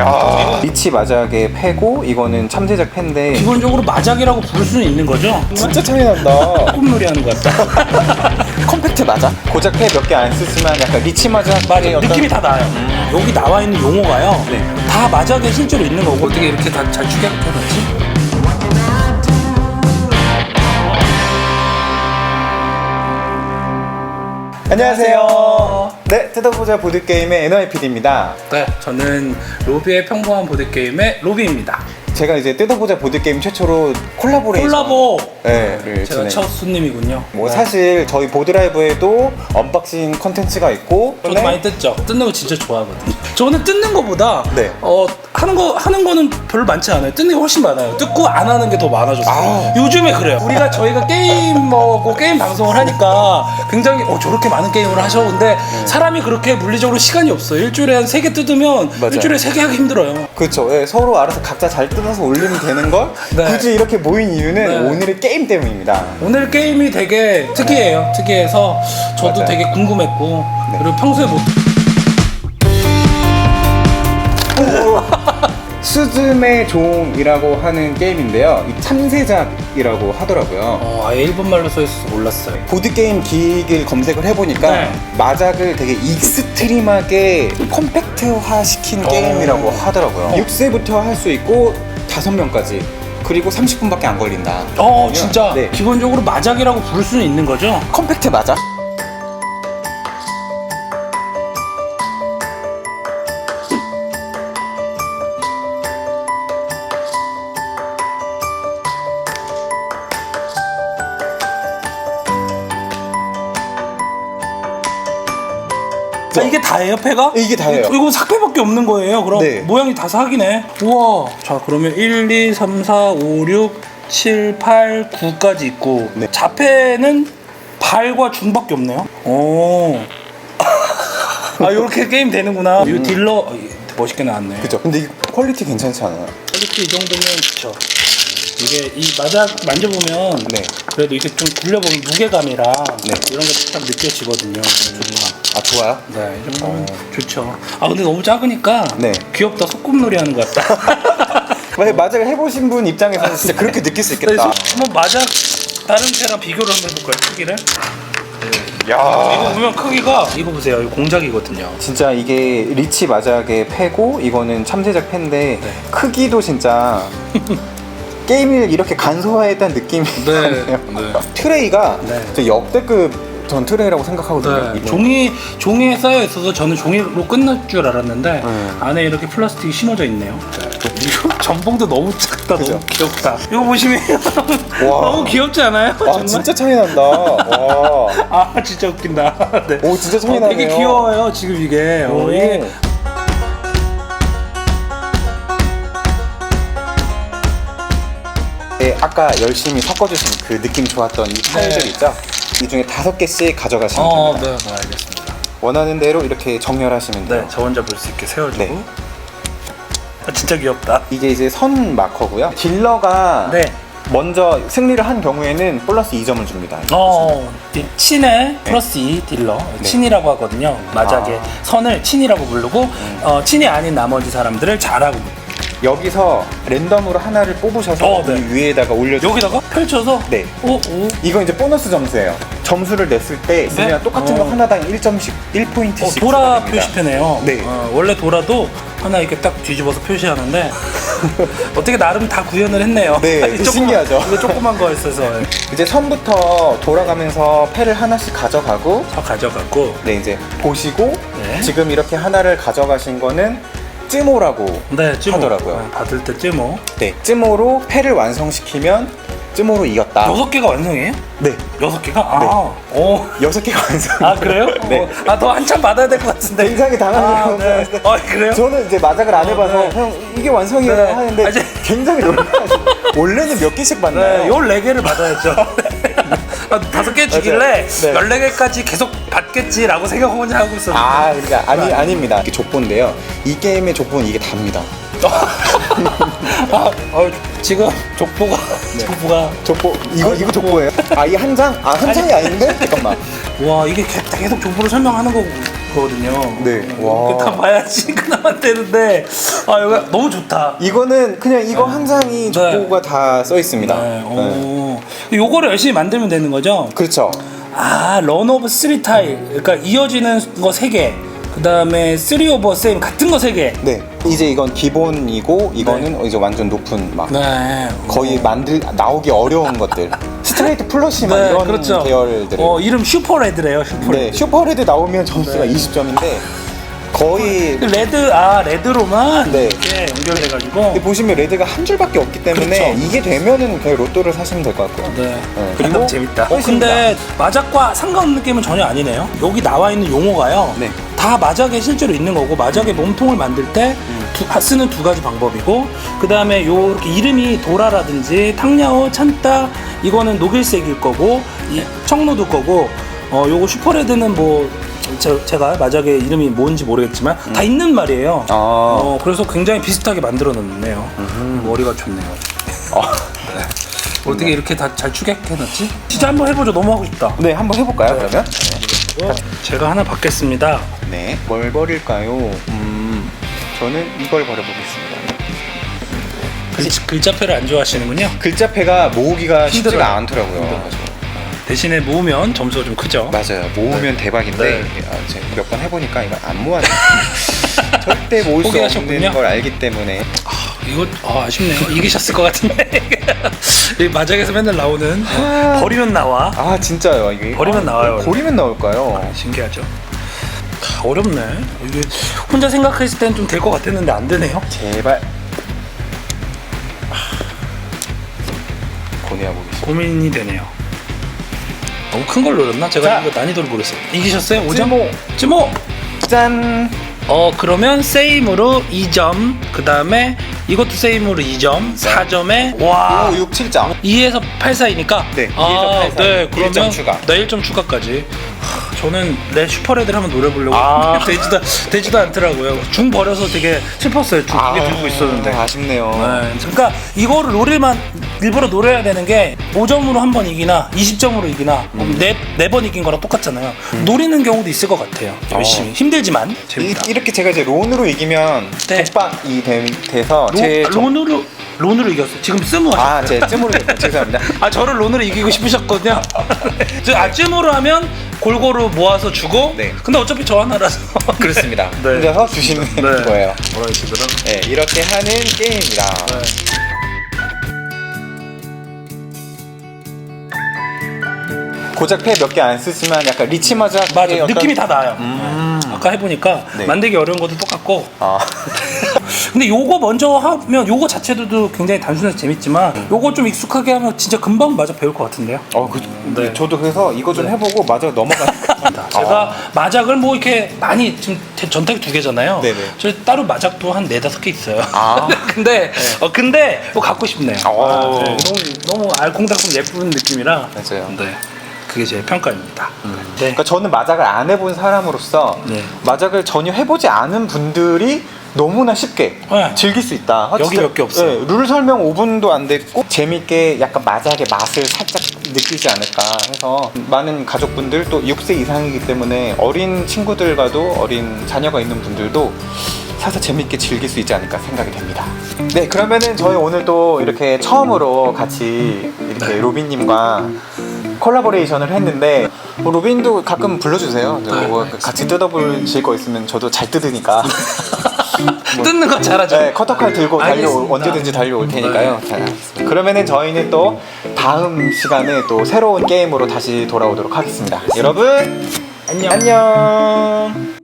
야 리치 마작의 패고 이거는 참새작 패인데 기본적으로 마작이라고 부를 수는 있는 거죠? 진짜 차이 난다. 꿈놀이 하는 것 같다. 컴팩트 맞아? 고작 패 몇 개 안 쓰지만 약간 리치 마작의 맞아요. 어떤 느낌이 다 나요. 여기 나와 있는 용어가요. 네. 다 마작에 실제로 있는 거고 어떻게 이렇게 다 잘 축약해놨지? 안녕하세요. 네, 뜯어보자 보드게임의 NYPD입니다. 네, 저는 로비의 평범한 보드게임의 로비입니다. 제가 이제 뜯어보자 보드게임 최초로 콜라보레이션 콜라보! 네, 를 제가 진행. 첫 손님이군요. 뭐 네. 사실 저희 보드라이브에도 언박싱 컨텐츠가 있고 저도 근데 많이 뜯죠. 뜯는 거 진짜 좋아하거든요. 저는 뜯는 거보다 네. 어 하는 거 하는 거는 별로 많지 않아요. 뜯는 게 훨씬 많아요. 뜯고 안 하는 게 더 많아졌어요. 아. 요즘에 그래요. 우리가 저희가 게임머고 게임 방송을 하니까 굉장히 어 저렇게 많은 게임을 하셨는데 사람이 그렇게 물리적으로 시간이 없어요. 일주일에 한 세 개 뜯으면 맞아요. 일주일에 세 개 하기 힘들어요. 그렇죠. 예, 서로 알아서 각자 잘 뜯어서 올리면 되는 걸 네. 굳이 이렇게 모인 이유는 네. 오늘의 게임 때문입니다. 오늘 게임이 되게 특이해요. 특이해서 저도 맞아요. 되게 궁금했고 그리고 평소에 못 스즈메 종이라고 하는 게임인데요. 이 참새작이라고 하더라고요. 어, 아예 일본말로 써 있어서 몰랐어요. 보드게임 기기를 검색을 해보니까 네. 마작을 되게 익스트림하게 컴팩트화 시킨 어. 게임이라고 하더라고요. 6세부터 할 수 있고 5명까지 그리고 30분밖에 안 걸린다. 어 진짜 네. 기본적으로 마작이라고 부를 수는 있는 거죠? 컴팩트 맞아? 아, 이게 다예요 패가? 이게 다예요. 이- 이건 삭패밖에 없는 거예요 그럼 네. 모양이 다 사기네 우와 자 그러면 1, 2, 3, 4, 5, 6, 7, 8, 9까지 있고 네. 자패는 발과 중밖에 없네요 오. 아 이렇게 게임 되는구나 이 딜러 어, 이- 멋있게 나왔네 음. 그죠? 근데 이 퀄리티 괜찮지 않아요? 퀄리티 이 정도면 좋죠 이게 이 마작 만져보면 네. 그래도 이렇게 좀 굴려보면 무게감이랑 네. 이런 게 딱 느껴지거든요 좋다 아 좋아요? 네, 이 정도면 좋죠. 아 근데 너무 작으니까 네. 귀엽다. 소꿉놀이 하는 것 같다. 만약 마작을 해보신 분 입장에서는 진짜 그렇게 느낄 수 네, 있겠다. 소- 한번 맞아 다른 채랑 비교를 한번 해볼까요? 크기를? 이거 야 보면 크기가 이거 보세요. 이거 공작이거든요. 진짜 이게 리치 마작의 패고 이거는 참새작 패인데 네. 크기도 진짜 게임을 이렇게 간소화했다는 느낌이 네. 네. 트레이가 네. 역대급 전 트레이라고 생각하거든요. 네, 이게. 종이 종이에 쌓여 있어서 저는 종이로 끝날 줄 알았는데 네. 안에 이렇게 플라스틱이 심어져 있네요. 이거 전봉도 너무 작다, 그죠? 너무 귀엽다. 이거 보시면 와. 너무 귀엽지 않아요? 아 정말? 진짜 차이 난다. 와. 아 진짜 웃긴다. 네. 오 진짜 차이 어, 나네요. 되게 귀여워요 지금 이게. 어, 오. 이게 네, 아까 열심히 섞어주신 그 느낌 좋았던 이 파일들 네. 있죠? 이 중에 다섯 개씩 가져가시면 어, 됩니다. 네, 네, 알겠습니다. 원하는 대로 이렇게 정렬하시면 돼요. 네, 저 혼자 볼 수 있게 세워주고. 네. 아, 진짜 귀엽다. 이게 이제 선 마커고요. 딜러가 네. 먼저 승리를 한 경우에는 플러스 2점을 줍니다. 어, 이 친의 플러스 2 딜러. 친이라고 하거든요. 마작의 아. 선을 친이라고 부르고, 어, 친이 아닌 나머지 사람들을 잘하고. 여기서 랜덤으로 하나를 뽑으셔서 어, 네. 이 위에다가 올려주 여기다가 펼쳐서. 네. 오, 오. 이건 이제 보너스 점수예요. 점수를 냈을 때 있으면 똑같은 거 어. 하나당 1점씩 1포인트씩 어, 도라 표시표네요. 네. 어, 원래 도라도 하나 이렇게 딱 뒤집어서 표시하는데 어떻게 나름 다 구현을 했네요. 네, 아니, 조그만- 신기하죠. 이거 조그만 거 있어서 이제 선부터 돌아가면서 패를 하나씩 가져가고 저 가져갔고 네 이제 보시고 네. 지금 이렇게 하나를 가져가신 거는 쯔모라고 네, 쯔모. 하더라고요. 어, 받을 때 쯔모. 네 쯔모로 패를 완성시키면 쯔모로 이겼다. 여섯 개가 완성이에요? 네 여섯 개가? 아, 오. 여섯 개가 완성. 아 그래요? 네. 어, 아, 더 한참 받아야 될 것 같은데. 굉장히 아, 당황해요. 네. 아, 그래요? 저는 이제 마작을 안 어, 해봐서 네. 형 이게 완성이에요 네. 하는데 아, 이제- 굉장히 놀라죠. 원래는 몇 개씩 받나요? 네, 14개를 받아야죠. 아, 다섯 개 주길래 맞아요. 네. 14개까지 계속 받겠지라고 생각하고 하고 있었는데. 아, 그러니까 아니 아닙니다. 이게 족보인데요. 이 게임의 족보는 이게 답니다. 아, 어, 지금 족보가 네. 족보가 족보 이거 이거 족보예요? 아, 이 한 장? 아, 한 장이 아닌데? 잠깐만. 와 이게 개- 계속 족보를 설명하는 거 거든요. 네, 와. 다 봐야지 그나마 되는데 아 여기 너무 좋다. 이거는 그냥 이거 항상이 족보가 다 써 있습니다. 네. 네. 오. 요거를 열심히 만들면 되는 거죠? 그렇죠. 아, 런 오브 쓰리 타일. 그러니까 이어지는 거 세 개. 그 다음에 쓰리 오버 세임 같은 거 세 개. 네. 이제 이건 기본이고 이거는 이제 완전 높은 막 네. 거의 만들 나오기 어려운 것들. 스트레이트 플러시 막 이런 계열들. 어, 이름 슈퍼레드래요, 슈퍼레드. 네. 슈퍼레드 나오면 점수가 20점인데 거의 그 레드 아 레드로만 네. 이렇게 연결돼가지고 근데 보시면 레드가 한 줄밖에 없기 때문에 그렇죠. 이게 되면은 그냥 로또를 사시면 될 것 같고요. 네. 네. 그리고 재밌다. 어, 근데 마작과 상관없는 게임은 전혀 아니네요. 여기 나와 있는 용어가요. 네. 다 마작에 실제로 있는 거고 마작의 몸통을 만들 때 두- 하- 쓰는 두 가지 방법이고 그 다음에 요 이렇게 이름이 도라라든지 탕야오, 찬따 이거는 녹일색일 거고 이 청로도 거고 어 요거 슈퍼레드는 뭐 제, 제가 마작의 이름이 뭔지 모르겠지만 다 있는 말이에요. 아. 어, 그래서 굉장히 비슷하게 만들어 놨네요. 머리가 좋네요. 어. 어떻게 이렇게 다 잘 추격해놨지? 진짜 한번 해보죠. 너무 하고 싶다. 네, 한번 해볼까요 그러면? 어, 제가 하나 받겠습니다. 네. 뭘 버릴까요? 음, 저는 이걸 버려보겠습니다. 글, 글자패를 안 좋아하시는군요. 글자패가 모으기가 쉽지가 힘들어요. 않더라고요. 대신에 모으면 점수가 좀 크죠. 맞아요. 모으면 대박인데 네. 아, 몇번 해보니까 이거 안 모아요. 절대 모을 수 포기하셨군요. 없는 걸 알기 때문에 이거 아, 아쉽네요. 이기셨을 것 같은데. 이 마작에서 맨날 나오는 버리면 나와. 아 진짜요 이게 버리면 아, 나와요. 버리면 나올까요? 신기하죠. 아, 어렵네. 이게 혼자 생각했을 땐좀될 것 같았는데 안 되네요. 제발 고뇌하고 계시. 고민이 되네요. 너무 큰 걸 노렸나? 제가 자. 이거 난이도를 모르겠어요. 이기셨어요? 5점? 쯔모. 쯔모! 짠. 어 그러면 세임으로 2점 그 다음에 이것도 세임으로 2점 4점에 와 5, 6, 7점. 2에서 8 사이니까 네, 아, 2에서 8 사이. 네, 그러면 1점 추가. 네 1점 추가까지 하, 저는 내 슈퍼레드를 한번 노려보려고 아. 되지도, 되지도 않더라고요 중 버려서 되게 슬펐어요 중 두개 들고 있었는데 아쉽네요. 네, 그러니까 이거를 노릴만 일부러 노려야 되는 게 5점으로 한 번 이기나 20점으로 이기나 음. 네번 이긴 거랑 똑같잖아요 노리는 경우도 있을 것 같아요 열심히 힘들지만 이, 재밌다 이렇게 제가 이제 론으로 이기면 네. 독박이 되, 돼서 로, 제 점- 론으로 론으로 이겼어요. 지금 스무 하셨어요. 아, 제 쯤으로 죄송합니다. 아 저를 론으로 이기고 싶으셨거든요. 저 아쯤으로 하면 골고루 모아서 주고. 네. 근데 어차피 저 하나라서. 그렇습니다. 네. 혼자서 주시는 네. 거예요. 네, 이렇게 하는 게임입니다. 고작 패 몇 개 안 쓰지만 약간 리치마작 맞아. 느낌이 다 나요. 음. 아까 해보니까 네. 만들기 어려운 것도 똑같고. 아. 근데 요거 먼저 하면 요거 자체도 굉장히 단순해서 재밌지만 요거 좀 익숙하게 하면 진짜 금방 맞아 배울 것 같은데요. 어, 그, 네. 저도 그래서 이거 좀 해보고 마저 넘어가니까. 제가 마작을 뭐 이렇게 많이 지금 대- 전택 두 개잖아요. 네네. 저 따로 마작도 한 네다섯 개 있어요. 아. 근데 어 근데 뭐 갖고 싶네요. 오. 아, 네. 너무 너무 알콩달콩 예쁜 느낌이라. 맞아요. 네. 그게 제 평가입니다. 네. 그러니까 저는 마작을 안 해본 사람으로서 네. 마작을 전혀 해보지 않은 분들이 너무나 쉽게 네. 즐길 수 있다. 아, 여기 진짜, 몇개 없어요. 네, 룰 설명 5분도 안 됐고 재밌게 약간 마작의 맛을 살짝 느끼지 않을까 해서 많은 가족분들 또 6세 이상이기 때문에 어린 친구들과도 어린 자녀가 있는 분들도 사서 재밌게 즐길 수 있지 않을까 생각이 됩니다. 네, 그러면은 저희 오늘 또 이렇게 처음으로 같이 이렇게 로빈님과 콜라보레이션을 했는데 뭐 로빈도 가끔 불러주세요. 네, 뭐 같이 뜯어보실 거 있으면 저도 잘 뜯으니까. 뜯는 거 잘하죠. 네, 커터칼 들고 달려 알겠습니다. 언제든지 달려올 테니까요. 자, 그러면은 저희는 또 다음 시간에 또 새로운 게임으로 다시 돌아오도록 하겠습니다. 여러분 안녕. 안녕.